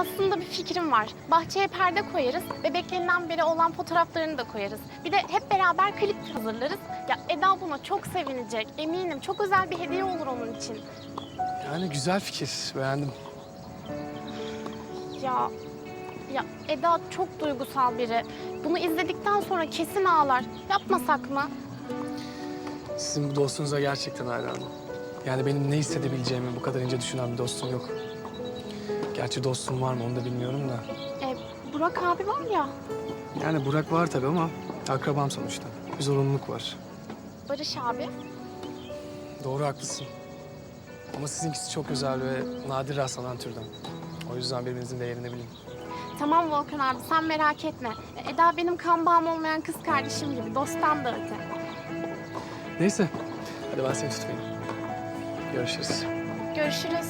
Aslında bir fikrim var. Bahçeye perde koyarız, bebeklerinden beri olan fotoğraflarını da koyarız. Bir de hep beraber klip hazırlarız. Ya Eda buna çok sevinecek, eminim. Çok özel bir hediye olur onun için. Yani güzel fikir. Beğendim. Ya, ya Eda çok duygusal biri. Bunu izledikten sonra kesin ağlar. Yapmasak mı? Sizin bu dostunuza gerçekten hayranım. Yani benim ne hissedebileceğimi bu kadar ince düşünen bir dostum yok. Gerçi dostum var mı onu da bilmiyorum da. E, Burak abi var ya, Yani Burak var tabii ama akrabam sonuçta. Bir zorunluluk var. Barış abi. Doğru haklısın. Ama sizinkisi çok özel ve nadir rastlanan türden. O yüzden birbirinizin değerini bilin. Tamam Volkan abi sen merak etme. Eda benim kan bağım olmayan kız kardeşim gibi. Dosttan da öte. Neyse. Hadi ben seni tutmayayım. Görüşürüz. Görüşürüz.